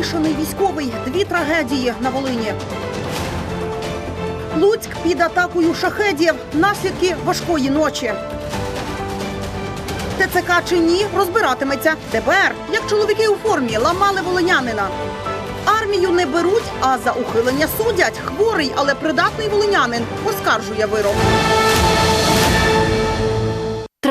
Повішений військовий. Дві трагедії на Волині. Луцьк під атакою шахедів. Наслідки важкої ночі. ТЦК чи ні розбиратиметься ДБР, як чоловіки у формі ламали волинянина. Армію не беруть, а за ухилення судять. Хворий, але придатний волинянин оскаржує вирок.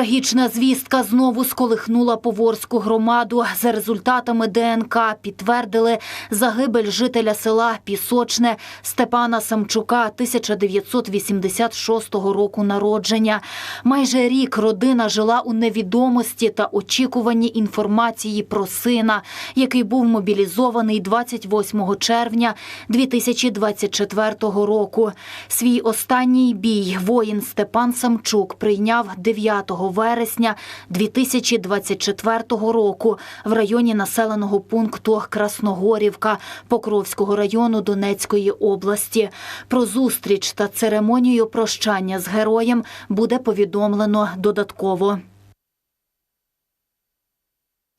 Трагічна звістка знову сколихнула Поворську громаду. За результатами ДНК підтвердили загибель жителя села Пісочне Степана Самчука 1986 року народження. Майже рік родина жила у невідомості та очікуванні інформації про сина, який був мобілізований 28 червня 2024 року. Свій останній бій воїн Степан Самчук прийняв 9 вересня 2024 року в районі населеного пункту Красногорівка Покровського району Донецької області. Про зустріч та церемонію прощання з героєм буде повідомлено додатково.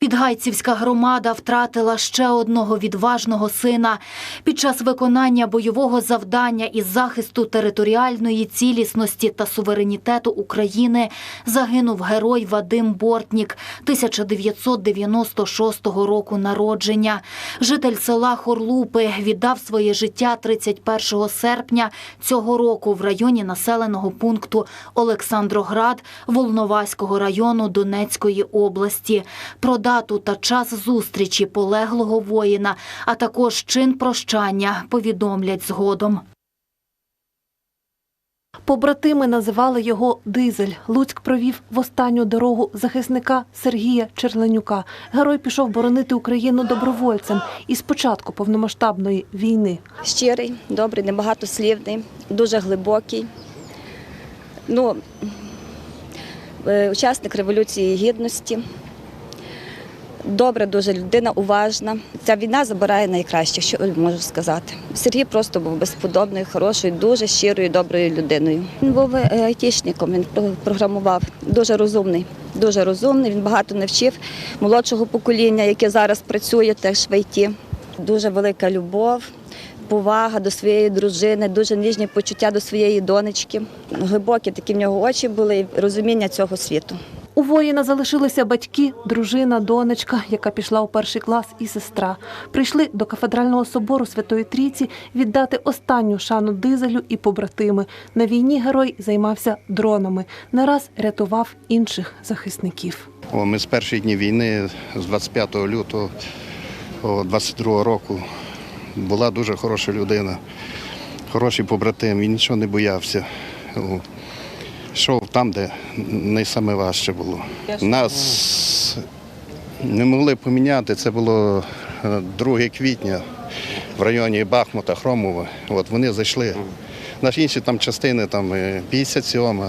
Підгайцівська громада втратила ще одного відважного сина. Під час виконання бойового завдання із захисту територіальної цілісності та суверенітету України загинув герой Вадим Бортнік 1996 року народження. Житель села Хорлупи віддав своє життя 31 серпня цього року в районі населеного пункту Олександроград Волноваського району Донецької області. Про дату та час зустрічі полеглого воїна, а також чин прощання повідомлять згодом. Побратими називали його Дизель. Луцьк провів в останню дорогу захисника Сергія Черленюка. Герой пішов боронити Україну добровольцем і з початку повномасштабної війни. щирий, добрий, небагатослівний, дуже глибокий. Ну, е, учасник Революції Гідності. Добра дуже людина, уважна. Ця війна забирає найкраще, що можу сказати. Сергій просто був безподобною, хорошою, дуже щирою, доброю людиною. Він був е, айтішником, він програмував, дуже розумний. Дуже розумний, він багато навчив молодшого покоління, яке зараз працює теж в ІТ. Дуже велика любов, повага до своєї дружини, дуже ніжні почуття до своєї донечки. Глибокі такі в нього очі були розуміння цього світу. У воїна залишилися батьки, дружина, донечка, яка пішла у перший клас, і сестра. Прийшли до кафедрального собору Святої Трійці віддати останню шану дизелю і побратими. На війні герой займався дронами. Не раз рятував інших захисників. О, ми з перших днів війни, з 25 лютого 22 року, була дуже хороша людина, хороший побратим, він нічого не боявся. Йшов там, де найсаме важче було. Нас не могли поміняти, це було е, 2 квітня в районі Бахмута, Хромова. От вони зайшли. Наші інші там частини, там е, 57,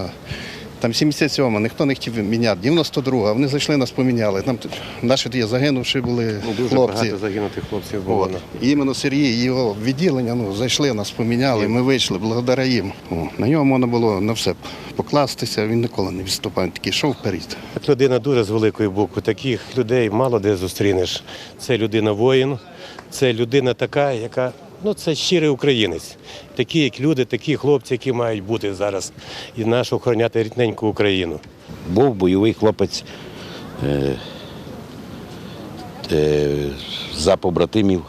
там 77, ніхто не хотів міняти. 92, вони зайшли, нас поміняли. Там наші ті загинувши були Ну, дуже хлопці. багато загинутих хлопців було. От. Іменно Сергій і його відділення ну, зайшли, нас поміняли, ми вийшли, благодаря їм. О, на нього можна було на все покластися, він ніколи не відступав, він такий йшов вперед. Так людина дуже з великої букви. Таких людей мало де зустрінеш. Це людина воїн, це людина така, яка ну це щирий українець. Такі, як люди, такі хлопці, які мають бути зараз і нашу охороняти рідненьку Україну. був бойовий хлопець е, е, за побратимів,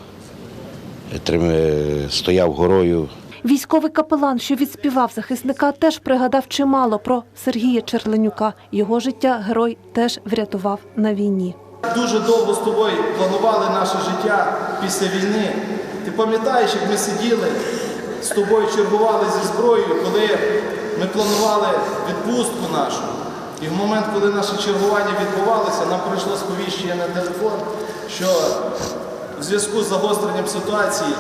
е, трим- е, стояв горою. Військовий капелан, що відспівав захисника, теж пригадав чимало про Сергія Черленюка. Його життя герой теж врятував на війні. Дуже довго з тобою планували наше життя після війни. Ти пам'ятаєш, як ми сиділи з тобою, чергували зі зброєю, коли ми планували відпустку нашу. І в момент, коли наше чергування відбувалося, нам прийшло сповіщення на телефон, що в зв'язку з загостренням ситуації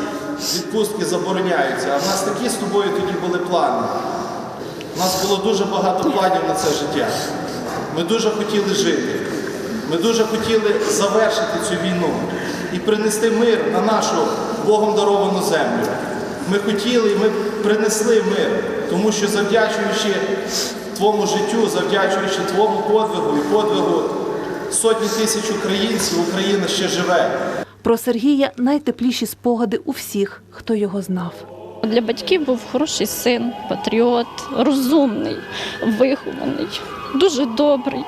відпустки забороняються. А в нас такі з тобою тоді були плани. У нас було дуже багато планів на це життя. Ми дуже хотіли жити. Ми дуже хотіли завершити цю війну і принести мир на нашу Богом даровану землю. Ми хотіли і ми принесли мир, тому що завдячуючи твоєму життю, завдячуючи твоєму подвигу і подвигу сотні тисяч українців, Україна ще живе. Про Сергія найтепліші спогади у всіх, хто його знав. Для батьків був хороший син, патріот, розумний, вихований, дуже добрий.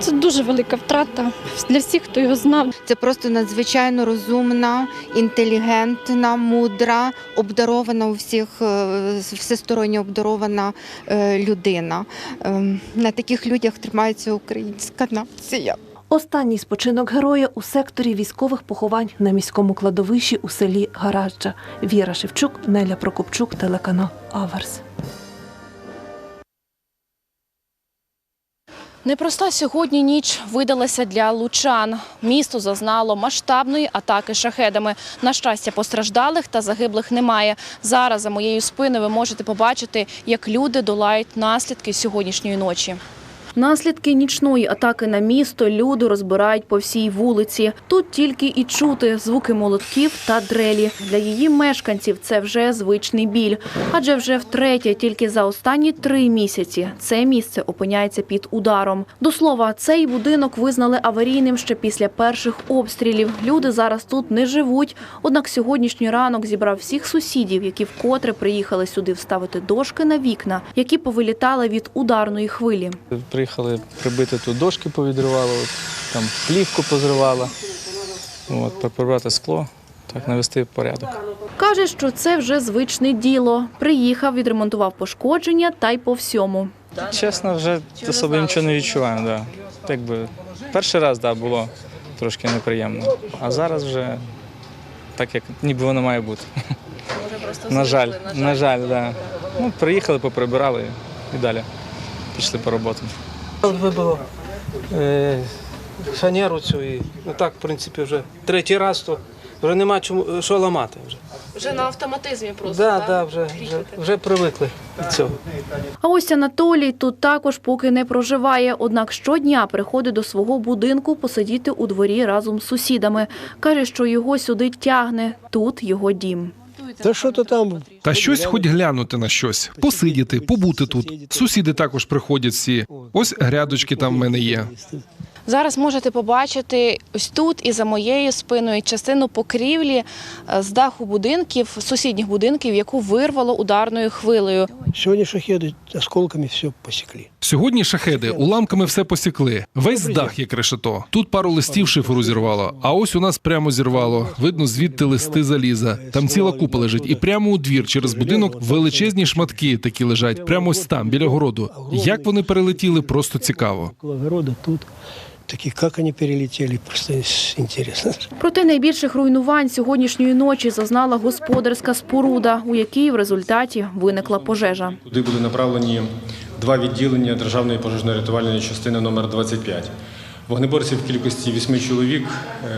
Це дуже велика втрата для всіх, хто його знав. Це просто надзвичайно розумна, інтелігентна, мудра, обдарована у всіх е, всесторонньо обдарована е, людина. Ем, На таких людях тримається українська нація. Останній спочинок героя у секторі військових поховань на міському кладовищі у селі Гаражджа. Віра Шевчук, Неля Прокопчук, телеканал Аверс. Непроста сьогодні ніч видалася для лучан. Місто зазнало масштабної атаки шахедами. На щастя, постраждалих та загиблих немає. Зараз за моєю спиною ви можете побачити, як люди долають наслідки сьогоднішньої ночі. Наслідки нічної атаки на місто люди розбирають по всій вулиці. Тут тільки і чути звуки молотків та дрелі. Для її мешканців це вже звичний біль. Адже вже втретє, тільки за останні три місяці це місце опиняється під ударом. До слова, цей будинок визнали аварійним ще після перших обстрілів. Люди зараз тут не живуть. Однак сьогоднішній ранок зібрав всіх сусідів, які вкотре приїхали сюди вставити дошки на вікна, які повилітали від ударної хвилі. Приїхали прибити тут дошки повідривало, там плівку позривало, от, прибрати скло, так навести порядок. Каже, що це вже звичне діло. Приїхав, відремонтував пошкодження та й по всьому. Чесно, вже особо нічого не відчуваємо. Да. Так би, перший раз да, було трошки неприємно, а зараз вже так, як ніби воно має бути. На жаль, на жаль, да. Ну, приїхали, поприбирали і далі пішли по роботам. Вибило е, фанеру цю і ну так, в принципі, вже третій раз, то вже нема чому що ламати. Вже Вже на автоматизмі просто. да, да, вже, вже, вже привикли до цього. А ось Анатолій тут також поки не проживає. Однак щодня приходить до свого будинку посидіти у дворі разом з сусідами. Каже, що його сюди тягне. Тут його дім. Та що то там? Та щось хоч глянути на щось, посидіти, побути тут. Сусіди також приходять всі. Ось грядочки там в мене є. Зараз можете побачити ось тут і за моєю спиною частину покрівлі е, з даху будинків, сусідніх будинків, яку вирвало ударною хвилею. Сьогодні шахеди осколками все посікли. Сьогодні шахеди уламками все посікли. Весь дах як решето. Тут пару листів шиферу зірвало, а ось у нас прямо зірвало. Видно звідти листи заліза. Там ціла купа лежить, і прямо у двір через будинок величезні шматки такі лежать, прямо ось там, біля городу. Як вони перелетіли, просто цікаво. Около огорода тут. Такі, як вони перелетіли, просто інтересно. Проте найбільших руйнувань сьогоднішньої ночі зазнала господарська споруда, у якій в результаті виникла пожежа. Туди були направлені два відділення Державної пожежно-рятувальної частини номер 25 Вогнеборців в кількості вісьми чоловік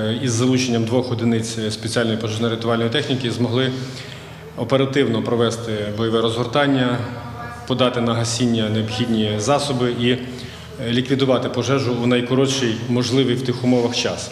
е, із залученням двох одиниць спеціальної пожежно-рятувальної техніки змогли оперативно провести бойове розгортання, подати на гасіння необхідні засоби і ліквідувати пожежу у найкоротший можливий в тих умовах час.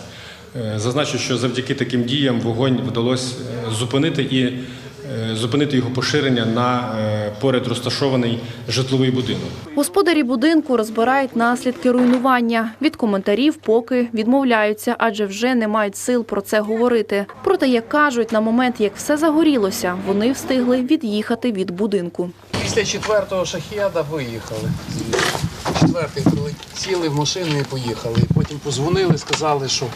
Е, Зазначу, що завдяки таким діям вогонь вдалося е, зупинити і е, зупинити його поширення на поряд розташований житловий будинок. Господарі будинку розбирають наслідки руйнування. Від коментарів поки відмовляються, адже вже не мають сил про це говорити. Проте, як кажуть, на момент, як все загорілося, вони встигли від'їхати від будинку. Після четвертого шахеда виїхали. Четвертий сіли в машину і поїхали. Потім позвонили, сказали, що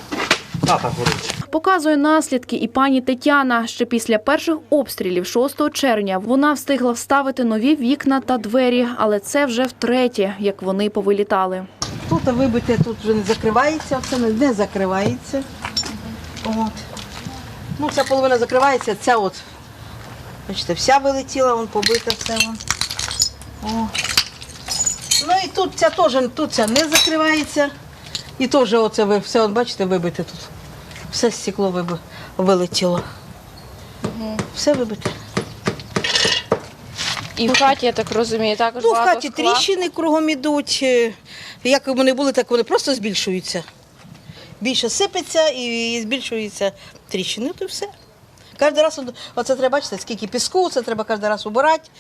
хата горить. Показує наслідки і пані Тетяна. Ще після перших обстрілів 6 червня вона встигла вставити нові вікна та двері, але це вже втретє, як вони повилітали. Тут вибите, тут вже не закривається, це не, не закривається. От. Ну, ця половина закривається, ця от, бачите, вся вилетіла, вон побита все. Вон. О. Ну і тут ця теж, тут ця не закривається. І теж оце ви все, от, бачите, вибите тут. Все стекло вилетіло. Все вибите. І в хаті, я так розумію, також Ну, в хаті тріщини кругом ідуть. Е, Як вони були, так вони просто збільшуються. Більше сипеться і збільшуються тріщини, то і все. Кожен раз, оце треба бачити, скільки піску, це треба кожен раз убирати.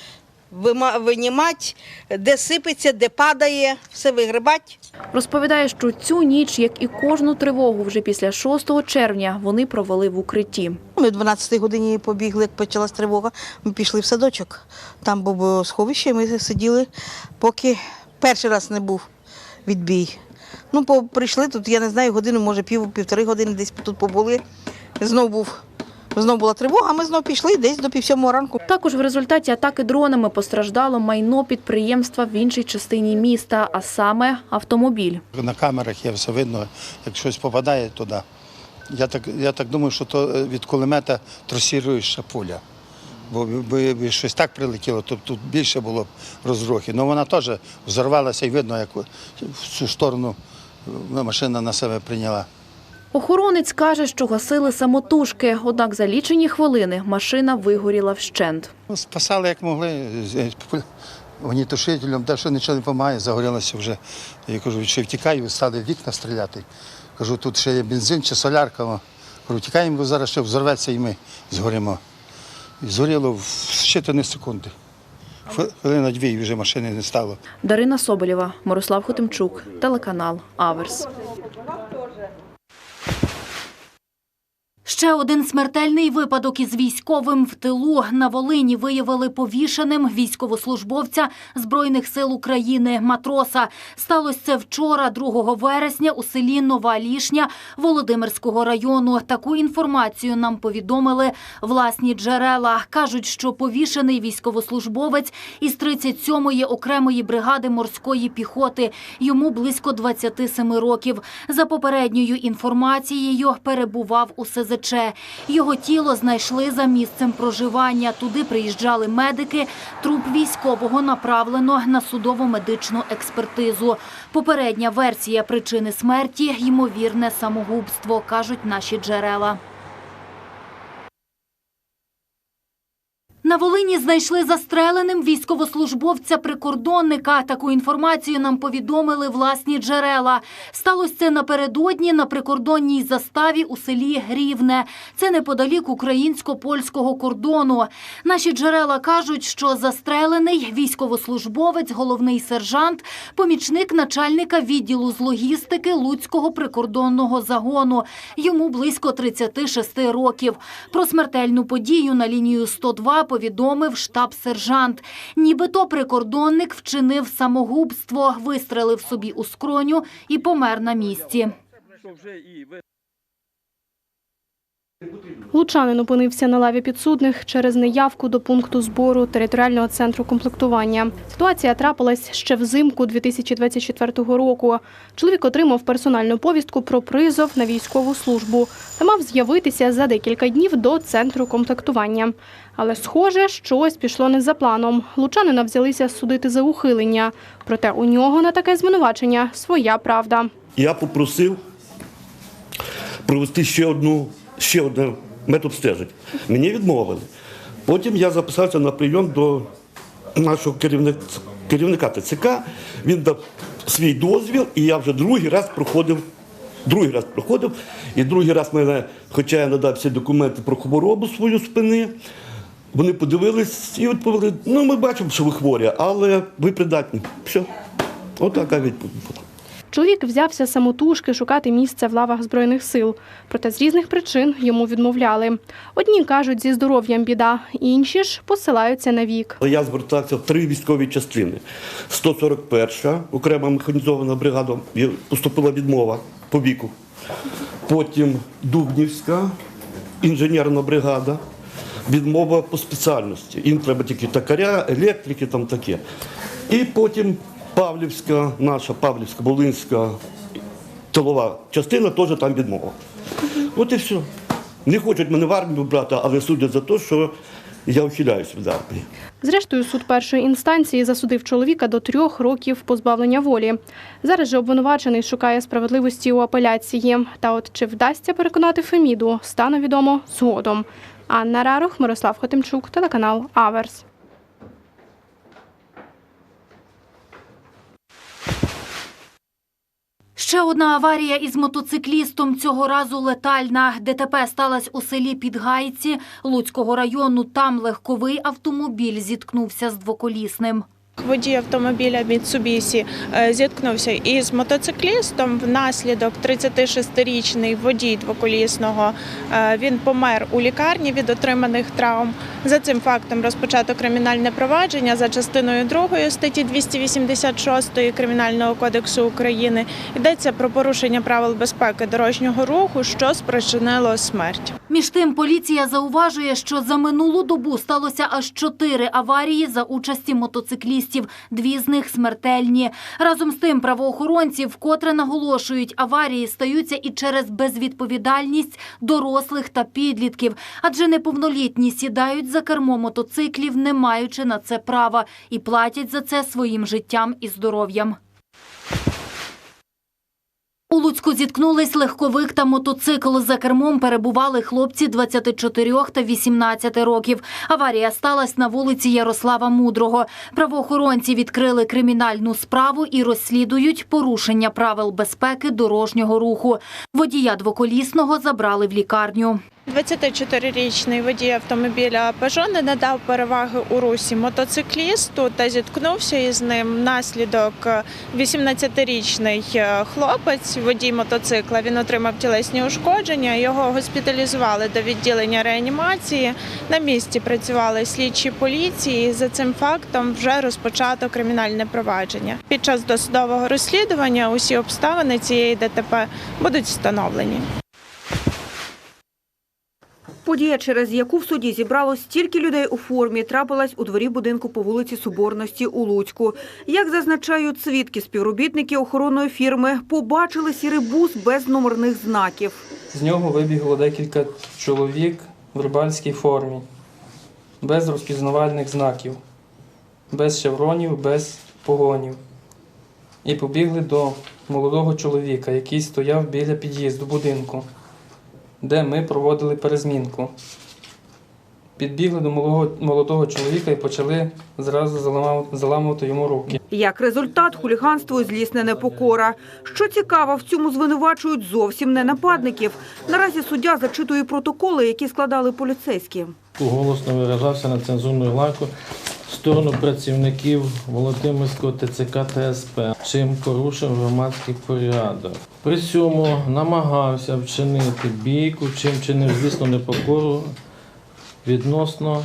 Винімати, де сипеться, де падає, все вигрібати. Розповідає, що цю ніч, як і кожну тривогу, вже після 6 червня вони провели в укритті. Ми в 12 годині побігли, як почалась тривога. Ми пішли в садочок. Там було сховище, і ми сиділи, поки перший раз не був відбій. Ну, прийшли тут, я не знаю, годину, може, пів, півтори години десь тут побули. Знов був. Знов була тривога, ми знов пішли десь до пів сьомого ранку. Також в результаті атаки дронами постраждало майно підприємства в іншій частині міста, а саме автомобіль. На камерах є все видно, як щось попадає туди. Я так, я так думаю, що то е, від кулемета тросіруюча пуля. Бо би, би щось так прилетіло, то тут більше було б розрухи. Ну вона теж взорвалася і видно, як в цю сторону е, машина на себе прийняла. Охоронець каже, що гасили самотужки, однак за лічені хвилини машина вигоріла вщент. Ну, Спасали як могли. З- Вогнітушителем, те, що нічого не допомагає, загорілося вже. Я кажу, що втікаю, стали вікна стріляти. Кажу, тут ще є бензин чи солярка. Кажу, тікаємо, бо зараз ще взорветься і ми згоримо. І згоріло в щитані секунди. Хви- Хвилина дві вже машини не стало. Дарина Соболєва, Мирослав Хотимчук, телеканал Аверс. Ще один смертельний випадок із військовим в тилу на Волині виявили повішеним військовослужбовця Збройних сил України матроса. Сталося це вчора, 2 вересня, у селі Нова Лішня Володимирського району. Таку інформацію нам повідомили власні джерела. кажуть, що повішений військовослужбовець із 37-ї окремої бригади морської піхоти. Йому близько 27 років. За попередньою інформацією, перебував у СЗЧ. Його тіло знайшли за місцем проживання. Туди приїжджали медики. Труп військового направлено на судово-медичну експертизу. Попередня версія причини смерті ймовірне самогубство, кажуть наші джерела. На Волині знайшли застреленим військовослужбовця-прикордонника. Таку інформацію нам повідомили власні джерела. Сталося це напередодні на прикордонній заставі у селі Грівне. Це неподалік українсько-польського кордону. Наші джерела кажуть, що застрелений військовослужбовець, головний сержант, помічник начальника відділу з логістики Луцького прикордонного загону. Йому близько 36 років. Про смертельну подію на лінію 102 повідомив штаб-сержант. Нібито прикордонник вчинив самогубство, вистрелив собі у скроню і помер на місці. Лучанин опинився на лаві підсудних через неявку до пункту збору територіального центру комплектування. Ситуація трапилась ще взимку 2024 року. Чоловік отримав персональну повістку про призов на військову службу та мав з'явитися за декілька днів до центру комплектування. Але, схоже, щось пішло не за планом. Лучанина взялися судити за ухилення. Проте у нього на таке звинувачення своя правда. Я попросив провести ще одну, ще один метод стежить. Мені відмовили. Потім я записався на прийом до нашого керівника, керівника ТЦК. Він дав свій дозвіл, і я вже другий раз проходив. Другий раз проходив, і другий раз мене, хоча я надав всі документи про хворобу свою спини, вони подивились і відповіли: ну ми бачимо, що ви хворі, але ви придатні. Все. Отака відповідь. Чоловік взявся самотужки шукати місце в лавах збройних сил, проте з різних причин йому відмовляли. Одні кажуть, зі здоров'ям біда, інші ж посилаються на вік. Я звертався в три військові частини. 141 окрема механізована бригада поступила відмова по віку. Потім Дубнівська інженерна бригада, відмова по спеціальності. Їм треба тільки токаря, електрики, там таке. І потім Павлівська, наша Павлівська, Волинська тилова частина теж там відмова. От і все. Не хочуть мене в армію брати, але судять за те, що я ухиляюсь від армії. Зрештою, суд першої інстанції засудив чоловіка до трьох років позбавлення волі. Зараз же обвинувачений шукає справедливості у апеляції. Та от чи вдасться переконати Феміду, стане відомо згодом. Анна Рарох, Мирослав Хотимчук, телеканал Аверс. Ще одна аварія із мотоциклістом цього разу летальна. ДТП сталася у селі Підгайці Луцького району. Там легковий автомобіль зіткнувся з двоколісним. Водій автомобіля Mitsubishi е, зіткнувся із мотоциклістом. Внаслідок 36-річний водій двоколісного е, він помер у лікарні від отриманих травм. За цим фактом розпочато кримінальне провадження за частиною 2 статті 286 Кримінального кодексу України. Йдеться про порушення правил безпеки дорожнього руху, що спричинило смерть. Між тим, поліція зауважує, що за минулу добу сталося аж чотири аварії за участі мотоциклістів. Дві з них смертельні. Разом з тим, правоохоронці вкотре наголошують, аварії стаються і через безвідповідальність дорослих та підлітків, адже неповнолітні сідають за кермо мотоциклів, не маючи на це права, і платять за це своїм життям і здоров'ям. У Луцьку зіткнулись легковик та мотоцикл. За кермом перебували хлопці 24 та 18 років. Аварія сталася на вулиці Ярослава Мудрого. Правоохоронці відкрили кримінальну справу і розслідують порушення правил безпеки дорожнього руху. Водія двоколісного забрали в лікарню. 24-річний водій автомобіля Peugeot не надав переваги у русі мотоциклісту та зіткнувся із ним. Внаслідок 18-річний хлопець, водій мотоцикла, він отримав тілесні ушкодження. Його госпіталізували до відділення реанімації. На місці працювали слідчі поліції. За цим фактом вже розпочато кримінальне провадження. Під час досудового розслідування усі обставини цієї ДТП будуть встановлені. Подія, через яку в суді зібрало стільки людей у формі, трапилась у дворі будинку по вулиці Соборності у Луцьку. Як зазначають свідки, співробітники охоронної фірми побачили сірий бус без номерних знаків. З нього вибігло декілька чоловік в рибальській формі, без розпізнавальних знаків, без шевронів, без погонів. І побігли до молодого чоловіка, який стояв біля під'їзду будинку, де ми проводили перезмінку. Підбігли до молодого, молодого чоловіка і почали зразу заламувати йому руки. Як результат, хуліганство і злісне непокора. Що цікаво, в цьому звинувачують зовсім не нападників. Наразі суддя зачитує протоколи, які складали поліцейські. голосно виражався на цензурну лайку сторону працівників Володимирського ТЦК та СП, чим порушив громадський порядок. При цьому намагався вчинити бійку, чим чинив злісну непокору відносно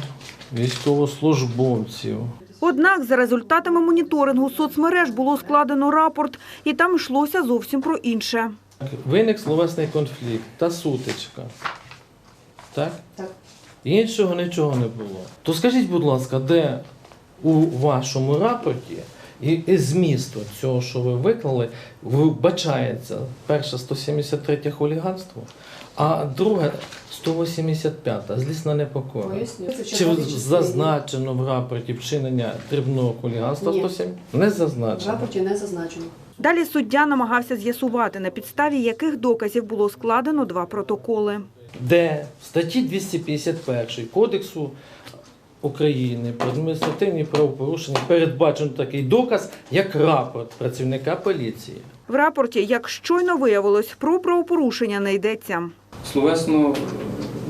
військовослужбовців. Однак за результатами моніторингу соцмереж було складено рапорт, і там йшлося зовсім про інше. Виник словесний конфлікт та сутичка. Так? Так. Іншого нічого не було. То скажіть, будь ласка, де у вашому рапорті і, і змісту цього, що ви виклали, вбачається перше 173 хуліганство, а друге 185 злісна непокора. Чи зазначено в рапорті вчинення дрібного хуліганства Ні. 107? Не В зазначено. рапорті не зазначено. Далі суддя намагався з'ясувати, на підставі яких доказів було складено два протоколи. де в статті 251 Кодексу України про адміністративні правопорушення передбачено такий доказ, як рапорт працівника поліції. В рапорті, як щойно виявилось, про правопорушення не йдеться. Словесно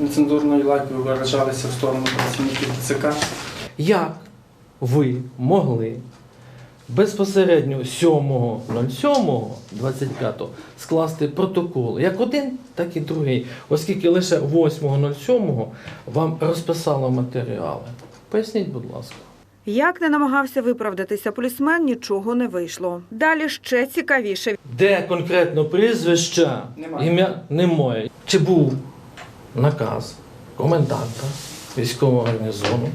нецензурною лайкою виражалися в сторону працівників ТЦК. Як ви могли безпосередньо 7.07.25 скласти протокол як один, так і другий, оскільки лише 8.07 вам розписало матеріали? Поясніть, будь ласка. Як не намагався виправдатися полісмен, нічого не вийшло. Далі ще цікавіше. Де конкретно прізвища, Немає. ім'я немає. Чи був наказ коменданта військового гарнізону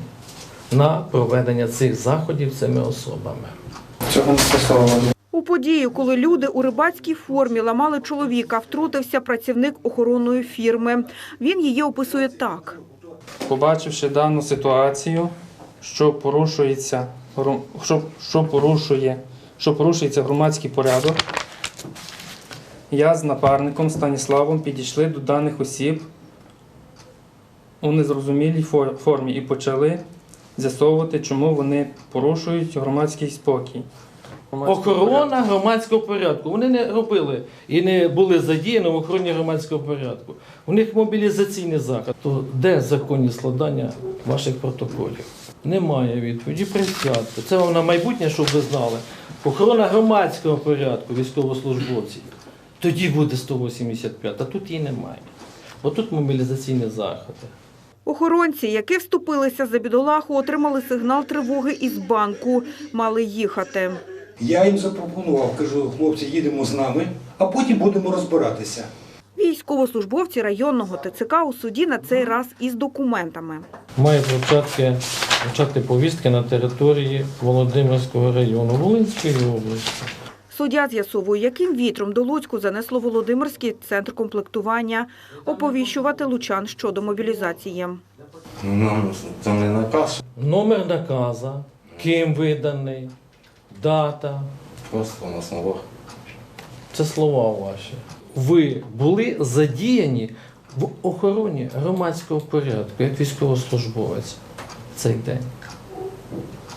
на проведення цих заходів цими особами? Цього не стосовано. У подію, коли люди у рибацькій формі ламали чоловіка, втрутився працівник охоронної фірми. Він її описує так. Побачивши дану ситуацію, що порушується, що, що порушує, що порушується громадський порядок, я з напарником Станіславом підійшли до даних осіб у незрозумілій формі і почали з'ясовувати, чому вони порушують громадський спокій. Охорона громадського порядку. Вони не робили і не були задіяні в охороні громадського порядку. У них мобілізаційний захід. То де законні складання ваших протоколів? Немає відповіді. Присядьте. Це вам на майбутнє, щоб ви знали. Охорона громадського порядку військовослужбовців. Тоді буде 185, а тут її немає. Отут мобілізаційні заходи. Охоронці, які вступилися за бідолаху, отримали сигнал тривоги із банку. Мали їхати. Я їм запропонував, кажу, хлопці, їдемо з нами, а потім будемо розбиратися. Військовослужбовці районного ТЦК у суді на цей раз із документами. Має вручати, вручати повістки на території Володимирського району Волинської області. Суддя з'ясовує, яким вітром до Луцьку занесло Володимирський центр комплектування, оповіщувати лучан щодо мобілізації. Ну, це не наказ. Номер наказа, ким виданий, дата. Просто на словах. Це слова ваші. Ви були задіяні в охороні громадського порядку як військовослужбовець цей день.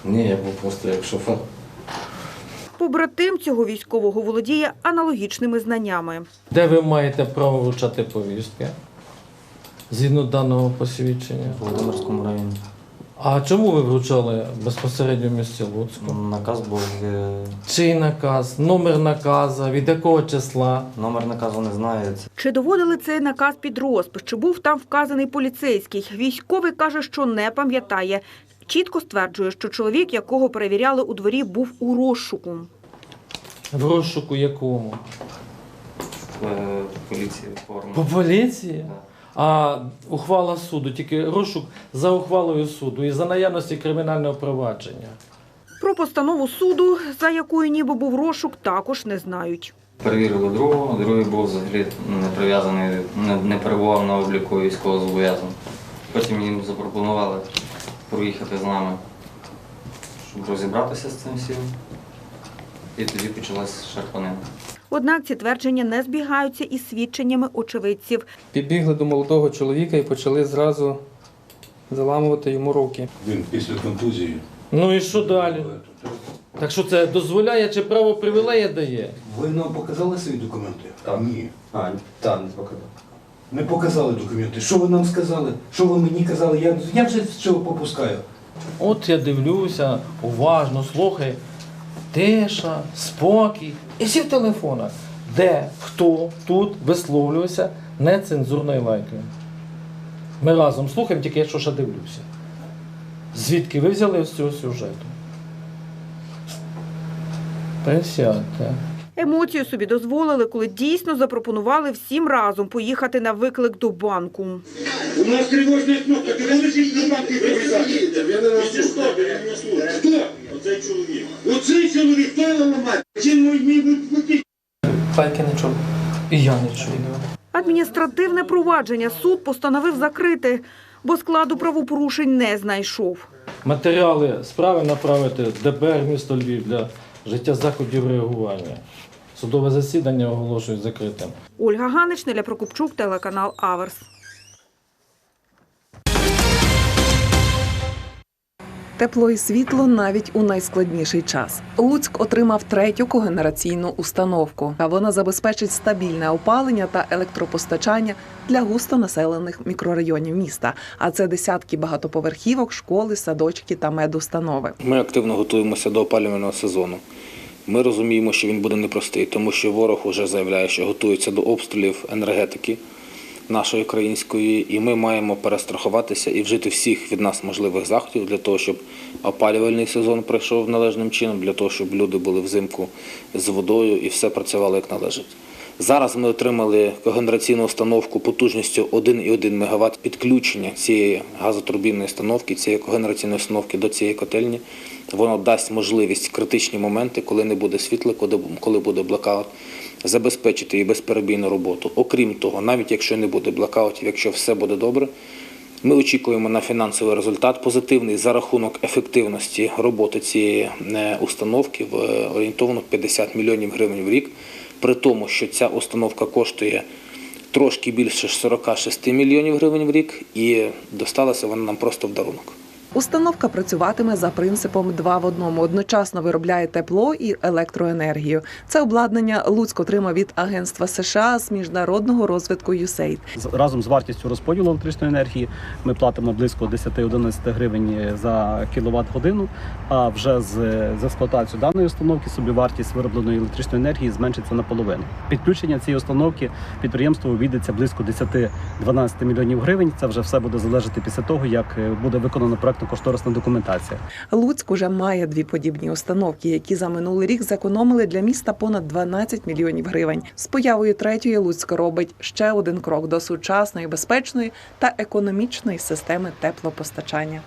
Ні, я був просто як шофер. Побратим цього військового володіє аналогічними знаннями. Де ви маєте право вручати повістки? Згідно даного посвідчення? В Володимирському районі. А чому ви вручали безпосередньо в місті Луцьку? Наказ був. е, Чий наказ? Номер наказа, від якого числа? Номер наказу не знаю. Це Чи доводили цей наказ під розпис? Чи був там вказаний поліцейський? Військовий каже, що не пам'ятає. Чітко стверджує, що чоловік, якого перевіряли у дворі, був у розшуку. В розшуку якому? е, поліції. По поліції? А ухвала суду, тільки розшук за ухвалою суду і за наявності кримінального провадження. Про постанову суду, за якою ніби був розшук, також не знають. Перевірили другого, другий був взагалі не прив'язаний, не, перебував на обліку військовозобов'язаного. Потім їм запропонували проїхати з нами, щоб розібратися з цим всім. І тоді почалась шарпанина. Однак ці твердження не збігаються із свідченнями очевидців. Підбігли до молодого чоловіка і почали зразу заламувати йому руки. Він після контузії. Ну і що далі? Так що це дозволяє чи право привілеє дає? Ви нам показали свої документи? Так. Ні. А, так, не показали. Не показали документи. Що ви нам сказали? Що ви мені казали? Я, я вже цього попускаю. От я дивлюся, уважно слухай. Тиша, спокій. І всі в телефонах. Де, хто тут висловлювався нецензурною лайкою. Ми разом слухаємо, тільки я що ще дивлюся. Звідки ви взяли з цього сюжету? Присядьте. Емоцію собі дозволили, коли дійсно запропонували всім разом поїхати на виклик до банку. У нас тривожна кнопка, ти не лежить на банки. Я не Хто? Оцей чоловік. Оцей чоловік, хто його ламає? Чим мій мій бути? Лайки не чув. І я не чую. Адміністративне провадження суд постановив закрити, бо складу правопорушень не знайшов. Матеріали справи направити в ДБР місто Львів для життя заходів реагування. Судове засідання оголошують закритим. Ольга Ганич, Неля Прокопчук, телеканал Аверс. Тепло і світло навіть у найскладніший час. Луцьк отримав третю когенераційну установку. А вона забезпечить стабільне опалення та електропостачання для густонаселених мікрорайонів міста. А це десятки багатоповерхівок, школи, садочки та медустанови. Ми активно готуємося до опалювального сезону. Ми розуміємо, що він буде непростий, тому що ворог вже заявляє, що готується до обстрілів енергетики нашої української, і ми маємо перестрахуватися і вжити всіх від нас можливих заходів для того, щоб опалювальний сезон пройшов належним чином, для того, щоб люди були взимку з водою і все працювало як належить. Зараз ми отримали когенераційну установку потужністю 1,1 МВт підключення цієї газотурбінної установки, цієї когенераційної установки до цієї котельні. Воно дасть можливість в критичні моменти, коли не буде світла, коли- буде блокаут, забезпечити її безперебійну роботу. Окрім того, навіть якщо не буде блокаутів, якщо все буде добре, ми очікуємо на фінансовий результат позитивний за рахунок ефективності роботи цієї е, установки в е, орієнтовно 50 мільйонів гривень в рік, при тому, що ця установка коштує трошки більше 46 мільйонів гривень в рік, і досталася вона нам просто в дарунок. Установка працюватиме за принципом два в одному. Одночасно виробляє тепло і електроенергію. Це обладнання Луцьк отримав від агентства США з міжнародного розвитку USAID. Разом з вартістю розподілу електричної енергії ми платимо близько 10-11 гривень за кіловат годину. А вже з, з експлуатацією даної установки собівартість виробленої електричної енергії зменшиться наполовину. Підключення цієї установки підприємству обійдеться близько 10-12 мільйонів гривень. Це вже все буде залежати після того, як е, буде виконана проектно-кошторисна документація. Луцьк уже має дві подібні установки, які за минулий рік зекономили для міста понад 12 мільйонів гривень. З появою третьої Луцьк робить ще один крок до сучасної, безпечної та економічної системи теплопостачання.